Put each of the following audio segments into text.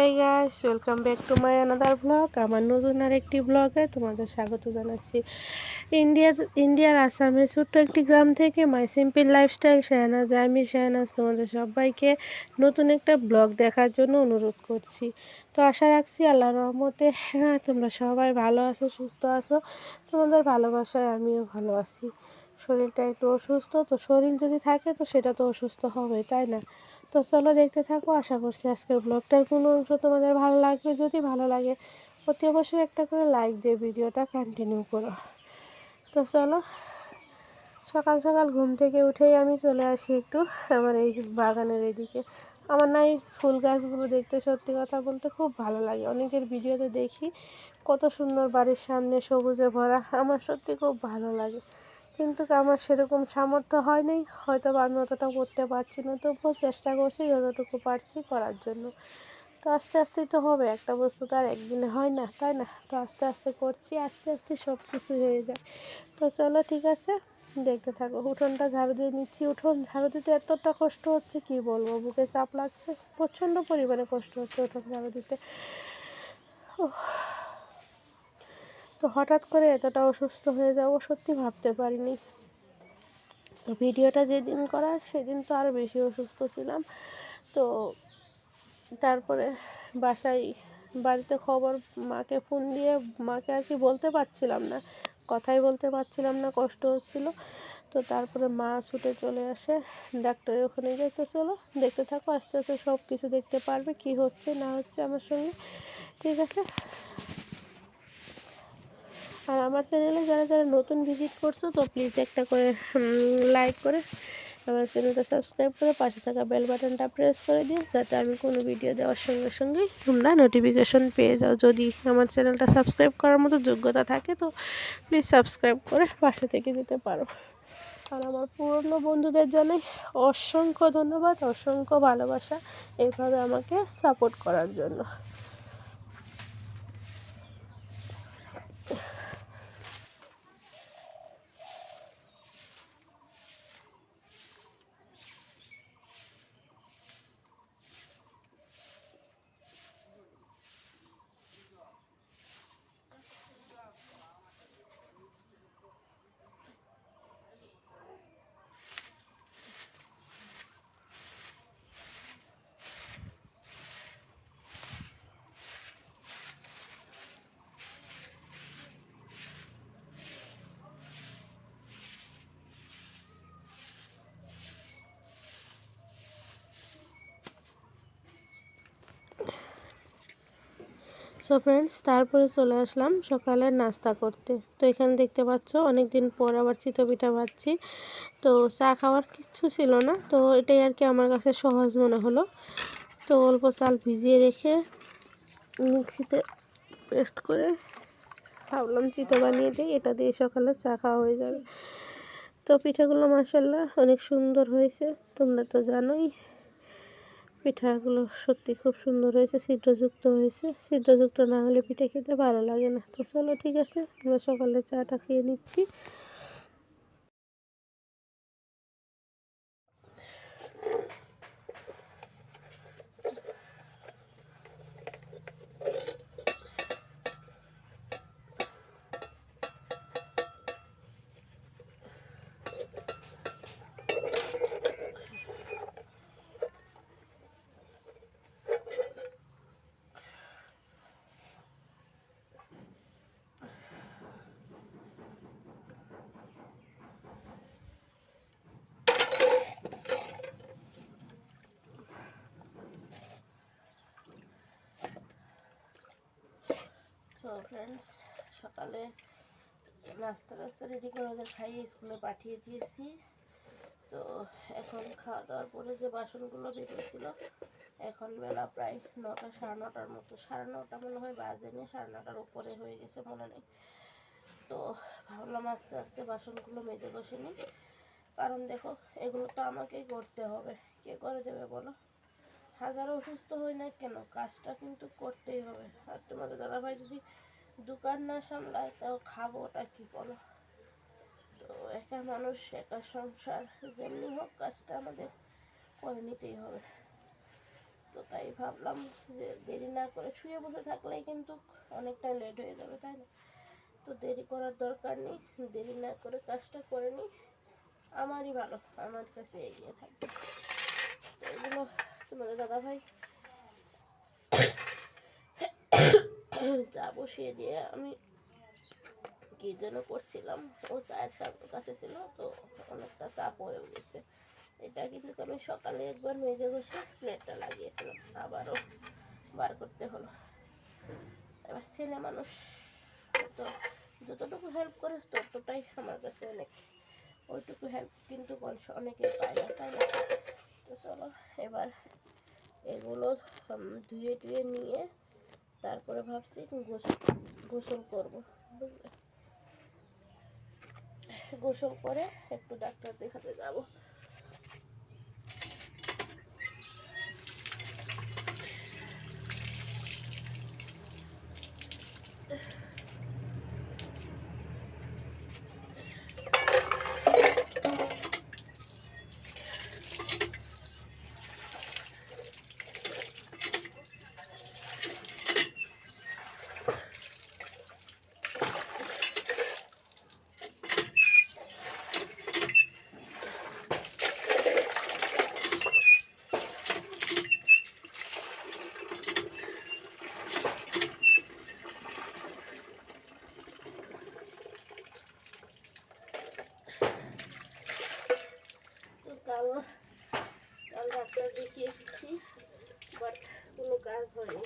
এই guys welcome back to my another blog আমার নতুন আর একটি ব্লগে তোমাদের স্বাগত জানাচ্ছি। ইন্ডিয়ার ইন্ডিয়ার আসামের ছোট্ট একটি গ্রাম থেকে মাই সিম্পল লাইফস্টাইল শাহনাজ আমি শাহনাজ তোমাদের সবাইকে নতুন একটা ব্লগ দেখার জন্য অনুরোধ করছি। তো আশা রাখছি আল্লাহ রহমতে হ্যাঁ তোমরা সবাই ভালো আছো, সুস্থ আছো। তোমাদের ভালোবাসায় আমিও ভালো আছি। শরীরটা একটু অসুস্থ, তো শরীর যদি থাকে তো সেটা তো অসুস্থ হবে, তাই না? তো চলো দেখতে থাকো, আশা করছি আজকের ব্লগটার কোনো অংশ তোমাদের ভালো লাগবে। যদি ভালো লাগে, অতি অবশ্যই একটা করে লাইক দিয়ে ভিডিওটা কন্টিনিউ করো। তো চলো, সকাল সকাল ঘুম থেকে উঠেই আমি চলে আসি একটু আমার এই বাগানের এদিকে। আমার না এই ফুল গাছগুলো দেখতে সত্যি কথা বলতে খুব ভালো লাগে। অনেকের ভিডিওতে দেখি কত সুন্দর বাড়ির সামনে সবুজে ভরা, আমার সত্যি খুব ভালো লাগে। কিন্তু আমার সেরকম সামর্থ্য হয় নাই হয়তো বা আমি অতটা করতে পারছি না। তবুও চেষ্টা করছি যতটুকু পারছি করার জন্য। তো আস্তে আস্তেই তো হবে। একটা বস্তু তো আর একদিনে হয় না, তাই না? তো আস্তে আস্তে করছি, আস্তে আস্তে সব কিছু হয়ে যায়। তো চলো ঠিক আছে, দেখতে থাকো। উঠোনটা ঝাড়ু দিয়ে নিচ্ছি। উঠোন ঝাড়ু দিতে এতটা কষ্ট হচ্ছে, কি বলব? বুকে চাপ লাগছে। প্রচণ্ড পরিমাণে কষ্ট হচ্ছে উঠোন ঝাড়ু দিতে। তো হঠাৎ করে এতটা অসুস্থ হয়ে যাব সত্যি ভাবতে পারিনি। তো ভিডিওটা যেদিন করা সেদিন তো আরও বেশি অসুস্থ ছিলাম। তো তারপরে বাসায় বাড়িতে খবর মাকে ফোন দিয়ে মাকে আর কি বলতে পারছিলাম না, কথাই বলতে পারছিলাম না, কষ্ট হচ্ছিল। তো তারপরে মা ছুটে চলে আসে, ডাক্তারের ওখানে যাই তো চলো, দেখতে থাকো, আস্তে আস্তে সব কিছু দেখতে পারবে, কি হচ্ছে না হচ্ছে আমার সঙ্গে, ঠিক আছে? আর আমার চ্যানেলে যারা যারা নতুন ভিজিট করছ, তো প্লিজ একটা করে লাইক করে আমার চ্যানেলটা সাবস্ক্রাইব করে পাশে থাকা বেল বাটনটা প্রেস করে দিও, যাতে আমি কোনো ভিডিও দেওয়ার সঙ্গে সঙ্গেই তোমরা নোটিফিকেশন পেয়ে যাও। যদি আমার চ্যানেলটা সাবস্ক্রাইব করার মতো যোগ্যতা থাকে, তো প্লিজ সাবস্ক্রাইব করে পাশে থেকে যেতে পারো। আর আমার পুরনো বন্ধুদের জানাই অসংখ্য ধন্যবাদ, অসংখ্য ভালোবাসা এইভাবে আমাকে সাপোর্ট করার জন্য। সো ফ্রেন্ডস তারপরে চলে আসলাম সকালের নাস্তা করতে। তো এখানে দেখতে পাচ্ছ অনেক দিন পর আবার চিতো পিঠা পাচ্ছি তো চা খাওয়ার কিচ্ছু ছিল না। তো এটাই আর কি আমার কাছে সহজ মনে হলো। তো অল্প চাল ভিজিয়ে রেখে মিক্সিতে পেস্ট করে ভাবলাম চিতো বানিয়ে দিই। এটা দিয়ে সকালে চা খাওয়া হয়ে যাবে। তো পিঠাগুলো মাসাল্লাহ অনেক সুন্দর হয়েছে। তোমরা তো জানোই। পিঠাগুলো সত্যি খুব সুন্দর হয়েছে, ছিদ্রযুক্ত হয়েছে। ছিদ্রযুক্ত না হলে পিঠে খেতে ভালো লাগে না। তো চলো ঠিক আছে, আমরা সকালে চাটা খেয়ে নিচ্ছি। ফ্রেন্ডস সকালে নাস্তা টাস্তা রেডি করে ওদের খাইয়ে স্কুলে পাঠিয়ে দিয়েছি। তো এখন খাওয়া দাওয়ার পরে যে বাসনগুলো বেরিয়েছিল এখন বেলা প্রায় নটা, সাড়ে নটার মতো। সাড়ে নটা মনে হয় বাজেনি সাড়ে নটার উপরে হয়ে গেছে মনে নেই। তো ভাবলাম আস্তে আস্তে বাসনগুলো মেজে বসে নিই। কারণ দেখো, এগুলো তো আমাকেই করতে হবে। কে করে দেবে বলো? হাজার অসুস্থ হই না কেন? কাজটা কিন্তু করতেই হবে। আর তোমাদের দাদাভাই যদি দোকান না সামলায়, তাও খাব ওটা কী বলো? তো একা মানুষ, একা সংসার, যেমনি হোক কাজটা আমাদের করে নিতেই হবে। তো তাই ভাবলাম যে দেরি না করে শুয়ে বসে থাকলেই কিন্তু অনেকটা লেট হয়ে যাবে, তাই না? তো দেরি করার দরকার নেই, দেরি না করে কাজটা করে নিই। আমারই ভালো, আমার কাছে এগিয়ে থাকবে এগুলো তোমাদের দাদাভাই চা বসিয়ে দিয়ে আমি কি যেন করছিলাম। ও চায়ের কাছে ছিল, তো অনেকটা চা পড়েও গেছে। এটা কিন্তু আমি সকালে একবার মেজে বসে প্লেটটা লাগিয়েছিলাম। আবারও বার করতে হলো। এবার ছেলে মানুষ, তো যতটুকু হেল্প করে ততটাই আমার কাছে অনেক। ওইটুকু হেল্প কিন্তু অনেকে পায় না, তাই না? তো চলো, এবার এগুলো ধুয়ে টুয়ে নিয়ে তারপরে ভাবছি গোসল গোসল করব, বুঝলে? গোসল করে একটু ডাক্তার দেখাতে যাব। কাল ডাক্তার দেখিয়ে এসেছি বাট কোনো কাজ হয়নি।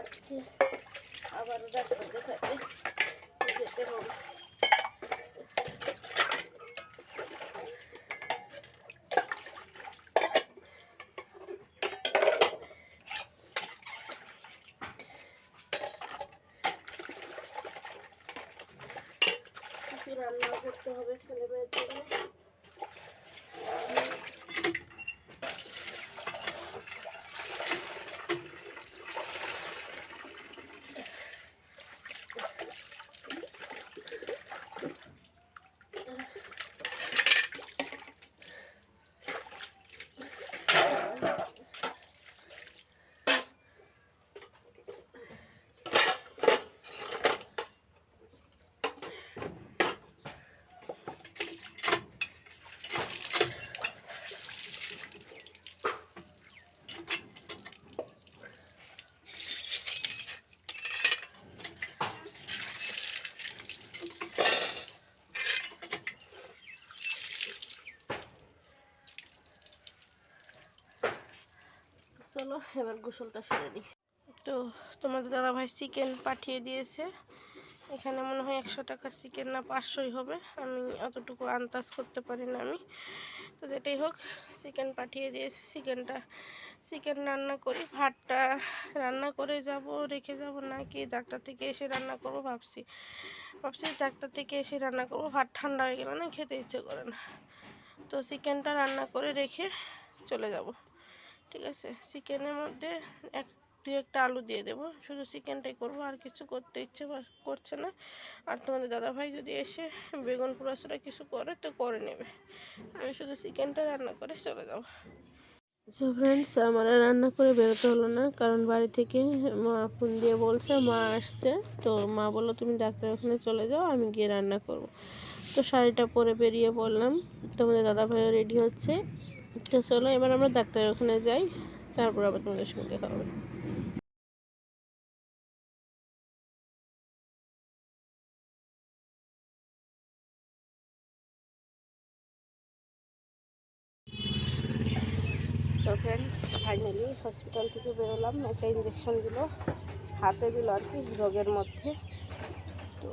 আজকে আবার ডাক্তার দেখাতে যেতে হবে। রান্না করতে হবে ছেলে জন্য। Thank you. চলো, এবার গোসলটা সেরে নিই। তো তোমাদের দাদা ভাই চিকেন পাঠিয়ে দিয়েছে। এখানে মনে হয় একশো টাকার চিকেন না পাঁচশোই হবে। আমি অতটুকু আন্দাজ করতে পারি না আমি। তো যেটাই হোক চিকেন পাঠিয়ে দিয়েছে। চিকেনটা চিকেন রান্না করি। ভাতটা রান্না করে যাব, রেখে যাব না কি ডাক্তার থেকে এসে রান্না করব ভাবছি। ভাবছি ডাক্তার থেকে এসে রান্না করব। ভাত ঠান্ডা হয়ে গেলে না খেতে ইচ্ছে করে না। তো চিকেনটা রান্না করে রেখে চলে যাব। ঠিক আছে? চিকেনের মধ্যে এক, দুই একটা আলু দিয়ে দেবো। শুধু চিকেনটাই করব, আর কিছু করতে ইচ্ছে করছে না। আর তোমাদের দাদাভাই যদি এসে বেগুন পোড়াচোড়া কিছু করে, তো করে নেবে। আমি শুধু চিকেনটা রান্না করে চলে যাব। সো ফ্রেন্ডস আমার রান্না করে বেরোতে হলো না, কারণ বাড়ি থেকে মা ফোন দিয়ে বলছে, মা আসছে। তো মা বলল, তুমি ডাক্তার ওখানে চলে যাও, আমি গিয়ে রান্না করব। তো শাড়িটা পরে বেরিয়ে পড়লাম। তোমাদের দাদাভাইও রেডি হচ্ছে। তো চলো, এবার আমরা ডাক্তারের ওখানে যাই, তারপর আবার তোমাদের সঙ্গে দেখা হবে। ফ্রেন্ডস ফাইনালি হসপিটাল থেকে বেরোলাম, একটা ইঞ্জেকশন দিল, হাতে দিল আর কি, রোগের মধ্যে। তো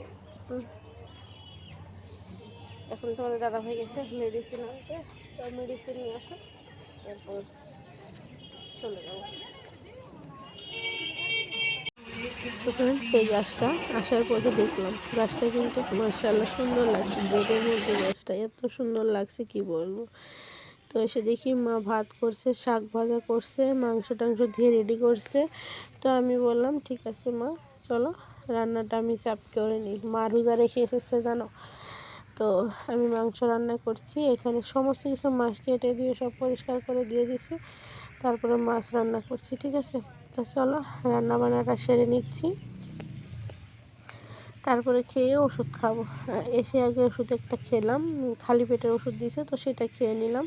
এখন তোমাদের দাদা ভাই গেছে মেডিসিন আনতে। তো মেডিসিন নিয়ে আসো এরপর চলে যাব। সেই গাছটা আসার পথে দেখলাম। গাছটা কিন্তু মার্শাল্লাহ সুন্দর লাগছে। গেটের মধ্যে গাছটা এত সুন্দর লাগছে, কি বলব? তো এসে দেখি মা ভাত করছে, শাক ভাজা করছে, মাংস টাংস দিয়ে রেডি করছে। তো আমি বললাম, ঠিক আছে মা, চলো, রান্নাটা আমি চাপ করে নিই। মা রোজা রেখে এসেছে, জানো? তো আমি মাংস রান্না করছি, এখানে সমস্ত কিছু মাছ কেটে দিয়ে সব পরিষ্কার করে দিয়ে দিছি তারপরে মাছ রান্না করছি, ঠিক আছে? তো চলো রান্না বান্নাটা সেরে নিচ্ছি। তারপরে খেয়ে ওষুধ খাব। এসে আগে ওষুধ একটা খেলাম, খালি পেটের ওষুধ দিয়েছে, তো সেটা খেয়ে নিলাম।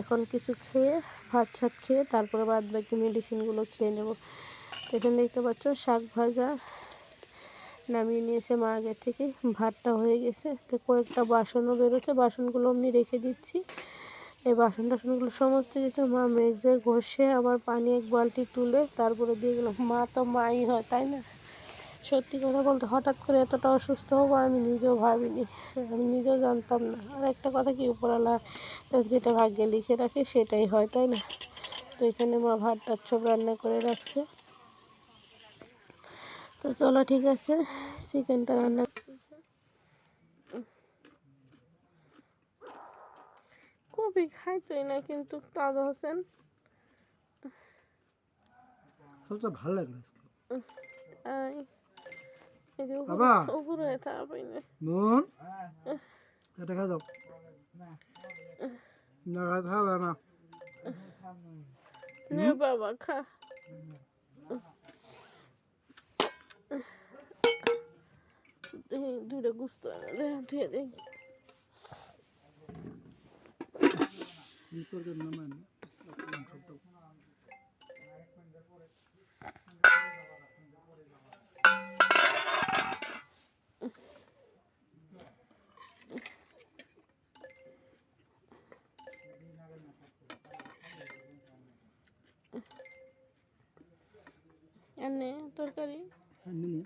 এখন কিছু খেয়ে, ভাত ছাত খেয়ে, তারপরে বাদ বাকি মেডিসিনগুলো খেয়ে নেব। তো এখানে দেখতে পাচ্ছ, শাক ভাজা নামিয়ে নিয়েছে মা আগের থেকে। ভাতটা হয়ে গেছে। তো কয়েকটা বাসনও বেরোচ্ছে। বাসনগুলো এমনি রেখে দিচ্ছি। এই বাসন টাসনগুলো সমস্ত কিছু মা মেজে ঘষে আবার পানি এক বালতি তুলে তারপরে দিয়ে গেলাম। মা তো মাই হয়, তাই না? সত্যি কথা বলতে হঠাৎ করে এতটা অসুস্থ হব আমি নিজেও ভাবিনি। আমি নিজেও জানতাম না। আর একটা কথা কি, উপরওয়ালা যেটা ভাগ্যে লিখে রাখে সেটাই হয়, তাই না? তো এখানে মা ভাত টাত রান্না করে রাখছে। তো চলো ঠিক আছে চিকেনটা রান্না কবি খাইতোই না কিন্তু তাজা হোসেন। সবচেয়ে ভালো লাগল আজকে। বাবা। উপরে থাকবে না নুন এটা খা যাও না খা খাওয়া না। নে বাবা খা। দুইটা গুস্ত ধুয়ে দে তরকারি নামান মাংস দাও এনে তরকারি। হ্যাঁ, নিনি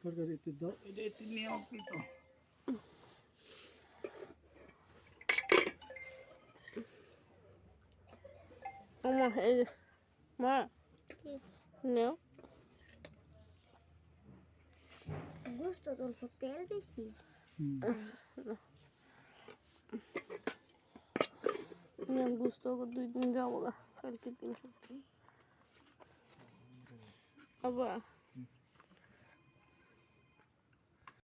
তরকারি একটু দাও এটা একটু নিয়ে আপনি তো মা এই যে মা নেও Gusto del hotel বেশি হুম। আমি বুঝতে দুই দিন যাব গা কালকে দিন সত্যি। আবার